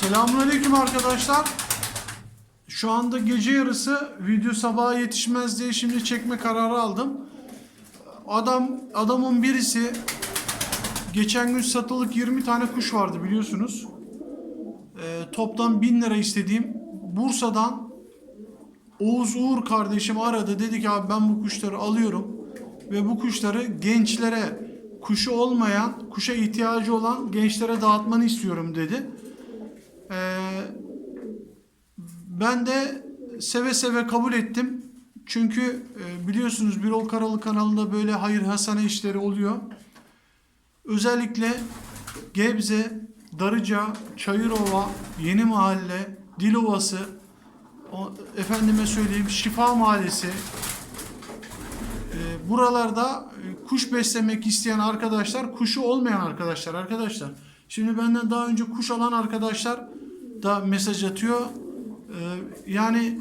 Selamünaleyküm arkadaşlar. Şu anda gece yarısı video sabaha yetişmez diye şimdi çekme kararı aldım. Adam adamın birisi geçen gün satılık 20 tane kuş vardı biliyorsunuz. Ee, toplam 1000 lira istediğim Bursa'dan Oğuz Uğur kardeşim aradı. Dedi ki abi ben bu kuşları alıyorum ve bu kuşları gençlere kuşu olmayan, kuşa ihtiyacı olan gençlere dağıtmanı istiyorum dedi. Ee, ben de seve seve kabul ettim. Çünkü e, biliyorsunuz Birol Karalı kanalında böyle hayır hasane işleri oluyor. Özellikle Gebze, Darıca, Çayırova, Yeni Mahalle, Dilovası, efendime söyleyeyim Şifa Mahallesi, e, buralarda e, kuş beslemek isteyen arkadaşlar, kuşu olmayan arkadaşlar arkadaşlar. Şimdi benden daha önce kuş alan arkadaşlar da mesaj atıyor. E, yani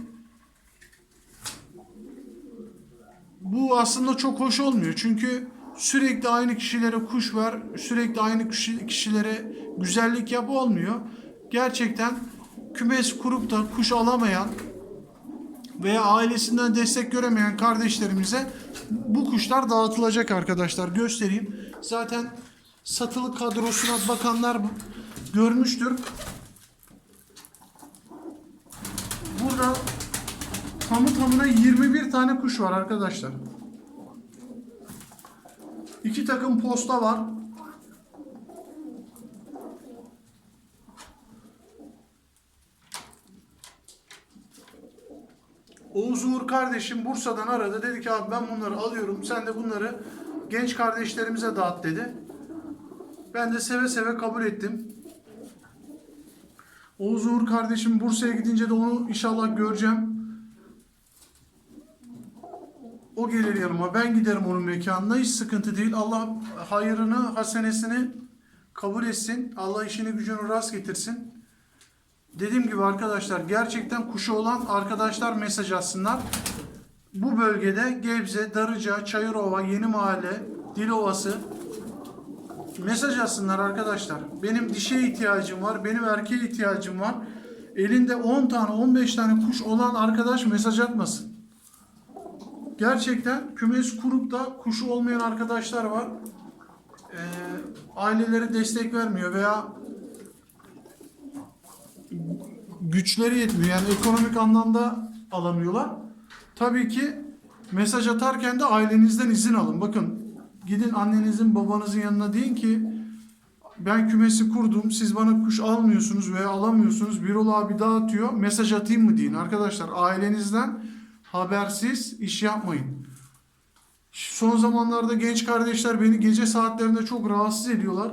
bu aslında çok hoş olmuyor. Çünkü sürekli aynı kişilere kuş ver, sürekli aynı kişi- kişilere güzellik yap olmuyor. Gerçekten kümes kurup da kuş alamayan veya ailesinden destek göremeyen kardeşlerimize bu kuşlar dağıtılacak arkadaşlar. Göstereyim. Zaten satılı kadrosuna bakanlar görmüştür. Burada tamı tamına 21 tane kuş var arkadaşlar. İki takım posta var. Oğuz Uğur kardeşim Bursa'dan aradı. Dedi ki abi ben bunları alıyorum. Sen de bunları genç kardeşlerimize dağıt dedi. Ben de seve seve kabul ettim. Oğuz Uğur kardeşim Bursa'ya gidince de onu inşallah göreceğim. O gelir yanıma. Ben giderim onun mekanına. Hiç sıkıntı değil. Allah hayırını, hasenesini kabul etsin. Allah işini gücünü rast getirsin. Dediğim gibi arkadaşlar gerçekten kuşu olan arkadaşlar mesaj atsınlar. Bu bölgede Gebze, Darıca, Çayırova, Yeni Mahalle, Dilovası mesaj atsınlar arkadaşlar. Benim dişe ihtiyacım var, benim erkeğe ihtiyacım var. Elinde 10 tane, 15 tane kuş olan arkadaş mesaj atmasın. Gerçekten kümes kurup da kuşu olmayan arkadaşlar var. Ee, aileleri destek vermiyor veya güçleri yetmiyor. Yani ekonomik anlamda alamıyorlar. Tabii ki mesaj atarken de ailenizden izin alın. Bakın gidin annenizin babanızın yanına deyin ki ben kümesi kurdum. Siz bana kuş almıyorsunuz veya alamıyorsunuz. Birol abi dağıtıyor. Mesaj atayım mı deyin. Arkadaşlar ailenizden habersiz iş yapmayın. Son zamanlarda genç kardeşler beni gece saatlerinde çok rahatsız ediyorlar.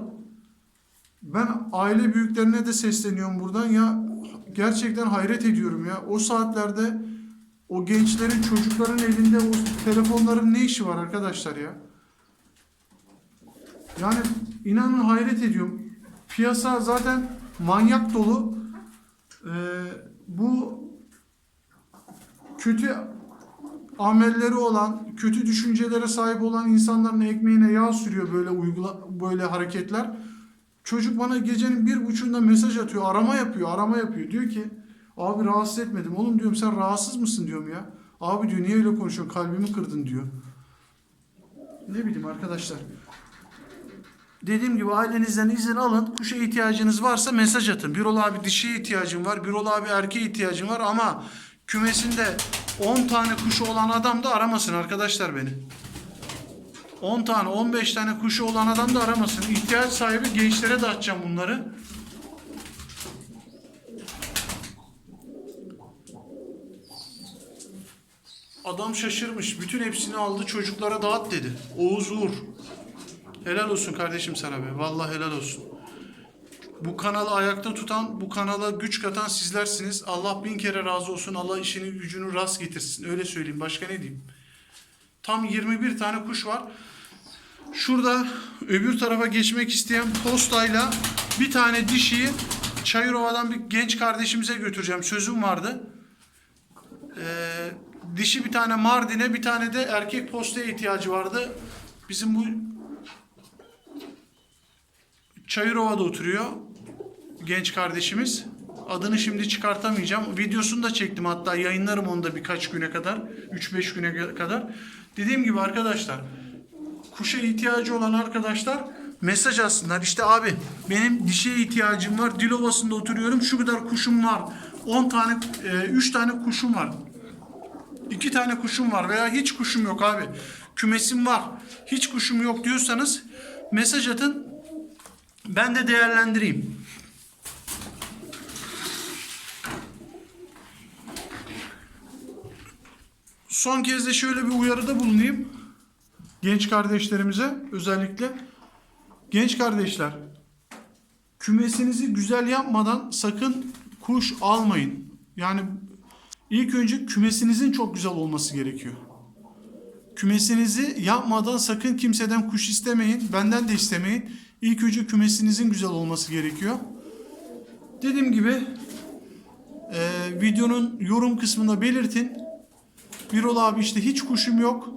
Ben aile büyüklerine de sesleniyorum buradan ya gerçekten hayret ediyorum ya. O saatlerde o gençlerin çocukların elinde o telefonların ne işi var arkadaşlar ya? Yani inanın hayret ediyorum. Piyasa zaten manyak dolu. Ee, bu kötü amelleri olan, kötü düşüncelere sahip olan insanların ekmeğine yağ sürüyor böyle uygula böyle hareketler. Çocuk bana gecenin bir buçuğunda mesaj atıyor, arama yapıyor, arama yapıyor. Diyor ki, abi rahatsız etmedim. Oğlum diyorum sen rahatsız mısın diyorum ya. Abi diyor niye öyle konuşuyorsun, kalbimi kırdın diyor. Ne bileyim arkadaşlar. Dediğim gibi ailenizden izin alın. Kuşa ihtiyacınız varsa mesaj atın. Birol abi dişiye ihtiyacım var. Birol abi erkeğe ihtiyacım var ama kümesinde 10 tane kuşu olan adam da aramasın arkadaşlar beni. 10 tane 15 tane kuşu olan adam da aramasın. İhtiyaç sahibi gençlere dağıtacağım bunları. Adam şaşırmış. Bütün hepsini aldı çocuklara dağıt dedi. Oğuz Uğur. Helal olsun kardeşim sana be. Vallahi helal olsun. Bu kanalı ayakta tutan, bu kanala güç katan sizlersiniz. Allah bin kere razı olsun. Allah işini gücünü rast getirsin. Öyle söyleyeyim. Başka ne diyeyim? Tam 21 tane kuş var. Şurada öbür tarafa geçmek isteyen postayla bir tane dişiyi Çayırova'dan bir genç kardeşimize götüreceğim. Sözüm vardı. Ee, dişi bir tane Mardin'e bir tane de erkek postaya ihtiyacı vardı. Bizim bu Çayırova'da oturuyor genç kardeşimiz. Adını şimdi çıkartamayacağım. Videosunu da çektim hatta yayınlarım onu da birkaç güne kadar. 3-5 güne kadar. Dediğim gibi arkadaşlar kuşa ihtiyacı olan arkadaşlar mesaj atsınlar. İşte abi benim dişiye ihtiyacım var. Dilovası'nda oturuyorum. Şu kadar kuşum var. 10 tane, 3 tane kuşum var. 2 tane kuşum var veya hiç kuşum yok abi. Kümesim var. Hiç kuşum yok diyorsanız mesaj atın. Ben de değerlendireyim. Son kez de şöyle bir uyarıda bulunayım. Genç kardeşlerimize özellikle. Genç kardeşler, kümesinizi güzel yapmadan sakın kuş almayın. Yani ilk önce kümesinizin çok güzel olması gerekiyor. Kümesinizi yapmadan sakın kimseden kuş istemeyin. Benden de istemeyin. İlk önce kümesinizin güzel olması gerekiyor. Dediğim gibi e, videonun yorum kısmında belirtin. Birol abi işte hiç kuşum yok.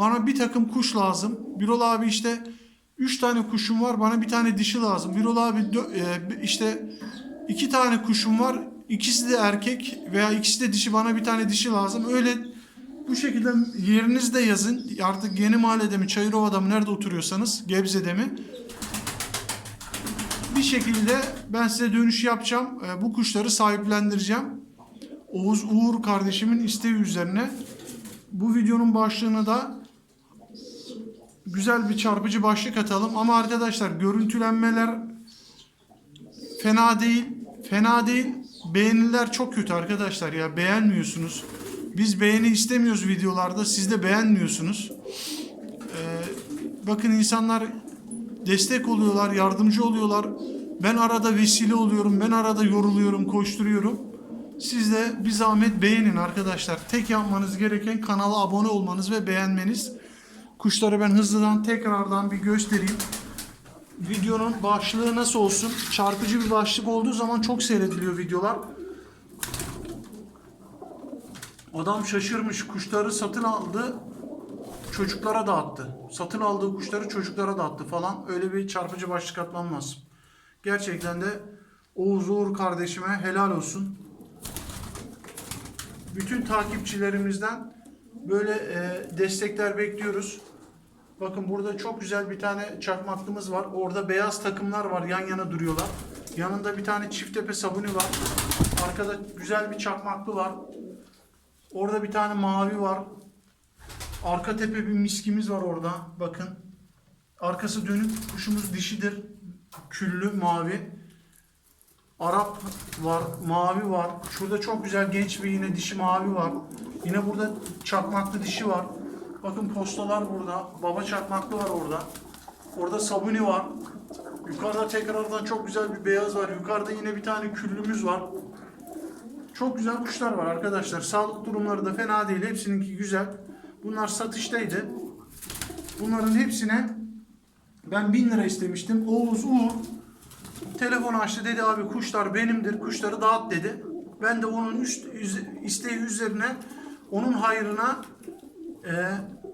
Bana bir takım kuş lazım. Birol abi işte 3 tane kuşum var. Bana bir tane dişi lazım. Birol abi e, işte iki tane kuşum var. İkisi de erkek veya ikisi de dişi. Bana bir tane dişi lazım. Öyle bu şekilde yerinizde yazın. Artık yeni mahallede mi, Çayırova'da mı, nerede oturuyorsanız, Gebze'de mi? Şekilde ben size dönüş yapacağım. E, bu kuşları sahiplendireceğim. Oğuz Uğur kardeşimin isteği üzerine bu videonun başlığına da güzel bir çarpıcı başlık atalım. Ama arkadaşlar görüntülenmeler fena değil. Fena değil. Beğeniler çok kötü arkadaşlar ya. Beğenmiyorsunuz. Biz beğeni istemiyoruz videolarda. Siz de beğenmiyorsunuz. Ee, bakın insanlar destek oluyorlar, yardımcı oluyorlar. Ben arada vesile oluyorum. Ben arada yoruluyorum, koşturuyorum. Siz de bir zahmet beğenin arkadaşlar. Tek yapmanız gereken kanala abone olmanız ve beğenmeniz. Kuşları ben hızlıdan tekrardan bir göstereyim. Videonun başlığı nasıl olsun? Çarpıcı bir başlık olduğu zaman çok seyrediliyor videolar. Adam şaşırmış. Kuşları satın aldı. Çocuklara dağıttı. Satın aldığı kuşları çocuklara dağıttı falan. Öyle bir çarpıcı başlık atmam lazım. Gerçekten de Oğuz Uğur kardeşime helal olsun bütün takipçilerimizden böyle e, destekler bekliyoruz. Bakın burada çok güzel bir tane çakmaklımız var. Orada beyaz takımlar var. Yan yana duruyorlar. Yanında bir tane çift tepe sabuni var. Arkada güzel bir çakmaklı var. Orada bir tane mavi var. Arka tepe bir miskimiz var orada. Bakın. Arkası dönük. Kuşumuz dişidir. Küllü mavi. Arap var, mavi var. Şurada çok güzel genç bir yine dişi mavi var. Yine burada çakmaklı dişi var. Bakın postalar burada. Baba çakmaklı var orada. Orada sabuni var. Yukarıda tekrardan çok güzel bir beyaz var. Yukarıda yine bir tane küllümüz var. Çok güzel kuşlar var arkadaşlar. Sağlık durumları da fena değil. Hepsininki güzel. Bunlar satıştaydı. Bunların hepsine ben 1000 lira istemiştim. Oğuz Uğur Telefon açtı dedi abi kuşlar benimdir kuşları dağıt dedi. Ben de onun üst isteği üzerine onun hayrına e,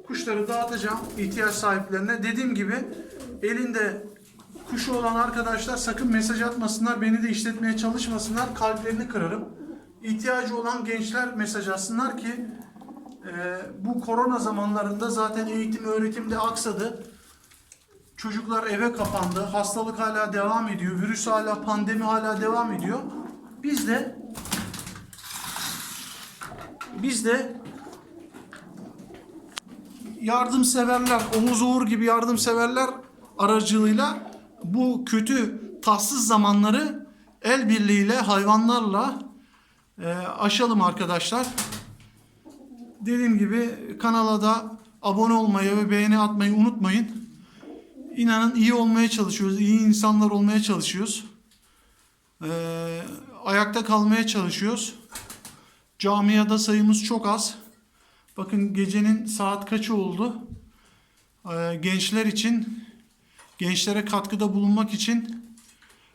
kuşları dağıtacağım ihtiyaç sahiplerine. Dediğim gibi elinde kuşu olan arkadaşlar sakın mesaj atmasınlar. Beni de işletmeye çalışmasınlar. Kalplerini kırarım. İhtiyacı olan gençler mesaj atsınlar ki e, bu korona zamanlarında zaten eğitim öğretim de aksadı. Çocuklar eve kapandı. Hastalık hala devam ediyor. Virüs hala, pandemi hala devam ediyor. Biz de biz de yardımseverler, Omuz Uğur gibi yardımseverler aracılığıyla bu kötü tatsız zamanları el birliğiyle hayvanlarla e, aşalım arkadaşlar. Dediğim gibi kanala da abone olmayı ve beğeni atmayı unutmayın. İnanın iyi olmaya çalışıyoruz. iyi insanlar olmaya çalışıyoruz. Ee, ayakta kalmaya çalışıyoruz. Camiada sayımız çok az. Bakın gecenin saat kaçı oldu? Ee, gençler için, gençlere katkıda bulunmak için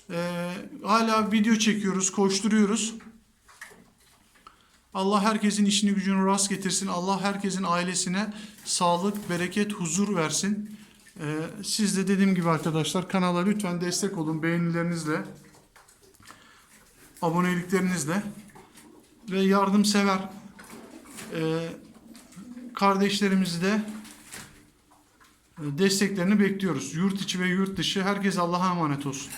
e, hala video çekiyoruz, koşturuyoruz. Allah herkesin işini gücünü rast getirsin. Allah herkesin ailesine sağlık, bereket, huzur versin. Ee, siz de dediğim gibi arkadaşlar kanala lütfen destek olun beğenilerinizle. aboneliklerinizle ve yardımsever e, kardeşlerimizi de e, desteklerini bekliyoruz. Yurt içi ve yurt dışı herkes Allah'a emanet olsun.